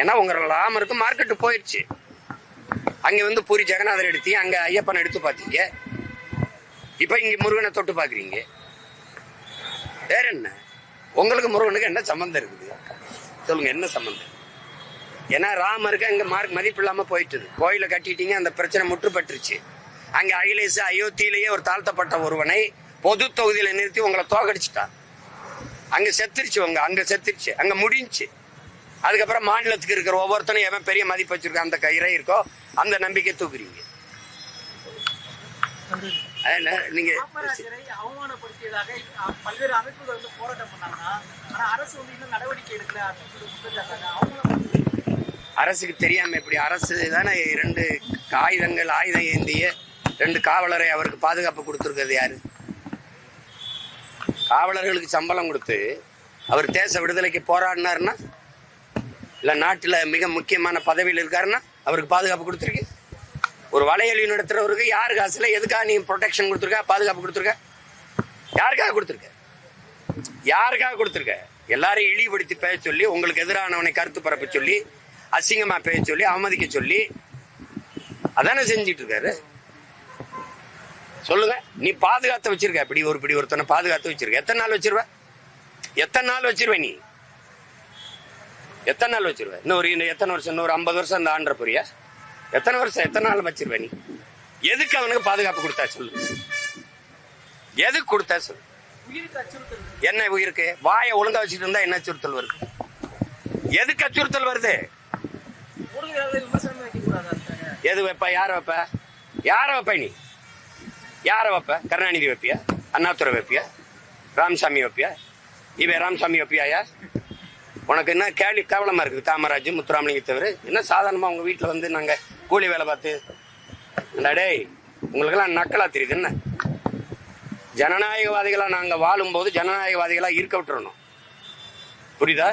ஏன்னா உங்க ராமருக்கு மார்க்கெட்டு போயிடுச்சு அங்க வந்து பூரி ஜெகநாதர் எடுத்தி அங்க ஐயப்பனை எடுத்து பார்த்தீங்க. இப்ப இங்க முருகனை தொட்டு பாக்குறீங்க வேற என்ன? உங்களுக்கு முருகனுக்கு என்ன சம்பந்தம் இருக்குது? சொல்லுங்க என்ன சம்பந்தம்? ஏன்னா ராமருக்கு அங்க மார்க் மதிப்பு இல்லாம போயிட்டுது. கோயிலை கட்டிட்டீங்க அந்த பிரச்சனை முற்றுப்பட்டுருச்சு. அங்க அகிலேஷ் அயோத்தியிலேயே ஒரு தாழ்த்தப்பட்ட ஒருவனை பொது தொகுதியில நிறுத்தி உங்களை தோகடிச்சிட்டான். அங்க செத்துருச்சு உங்க அங்க செத்துருச்சு அங்க முடிஞ்சுச்சு. அதுக்கப்புறம் மாநிலத்துக்கு இருக்கிற ஒவ்வொருத்தனும் எவன் பெரிய மதிப்பு வச்சிருக்க அந்த இறை இருக்கோ அந்த நம்பிக்கை தூக்குறீங்க. நீங்க அரசுக்கு தெரியாம எப்படி அரசு தானே இரண்டு ஆயுதங்கள் ஆயுதம் ஏந்திய ரெண்டு காவலரை அவருக்கு பாதுகாப்பு கொடுத்துருக்கிறது யாரு? காவலர்களுக்கு சம்பளம் கொடுத்து அவர் தேச விடுதலைக்கு போராடினாருன்னா இல்லை நாட்டில் மிக முக்கியமான பதவியில் இருக்காருன்னா அவருக்கு பாதுகாப்பு கொடுத்துருக்கு. ஒரு வலையொலி நடத்துறவருக்கு யாரு காசில் எதுக்காக நீ ப்ரொடெக்ஷன் கொடுத்துருக்க? பாதுகாப்பு கொடுத்துருக்க? யாருக்காக கொடுத்துருக்க? யாருக்காக கொடுத்துருக்க? எல்லாரையும் இழிவுபடுத்தி பேச சொல்லி உங்களுக்கு எதிரானவனை கருத்து பரப்ப சொல்லி அசிங்கமாக பேச சொல்லி அவமதிக்க சொல்லி அதானே செஞ்சிட்டு இருக்காரு? சொல்லுங்க. நீ பாதுகாத்து வச்சிருக்க. இப்படி ஒரு இப்படி ஒருத்தனை பாதுகாத்து வச்சிருக்க. எத்தனை நாள் வச்சிருவ? எத்தனை நாள் வச்சிருவ நீ? எத்தனை நாள் வச்சிருவேன் இன்னும் ஒரு இன்னும் எத்தனை வருஷம்? இன்னொரு ஐம்பது வருஷம் இந்த ஆண்ட புரியா? எத்தனை வருஷம்? எத்தனை நாள் வச்சிருவ நீ? எதுக்கு அவனுக்கு பாதுகாப்பு கொடுத்தா சொல்லு? எதுக்கு கொடுத்தா சொல்லு? என்ன உயிருக்கு? வாயை ஒழுங்கா வச்சுட்டு இருந்தா என்ன அச்சுறுத்தல் வருது? எதுக்கு அச்சுறுத்தல் வருது? எது வைப்ப? யார வைப்ப? யார வைப்ப நீ? யார வைப்ப? கருணாநிதி வைப்பியா? அண்ணாதுரை வைப்பியா? ராமசாமி வைப்பியா? இவன் ராமசாமி வைப்பியாயா உனக்கு என்ன கேள்வி கேவலமா இருக்குது? காமராஜ் முத்துராமலிங்க தவிர என்ன சாதாரணமா உங்க வீட்டில் வந்து நாங்க கூலி வேலை பார்த்து? ஏண்டா டேய் உங்களுக்கெல்லாம் நக்கலா தெரியுது என்ன? ஜனநாயகவாதிகளா நாங்க வாழும்போது ஜனநாயகவாதிகளா இருக்க விட்டுறணும். புரியுதா?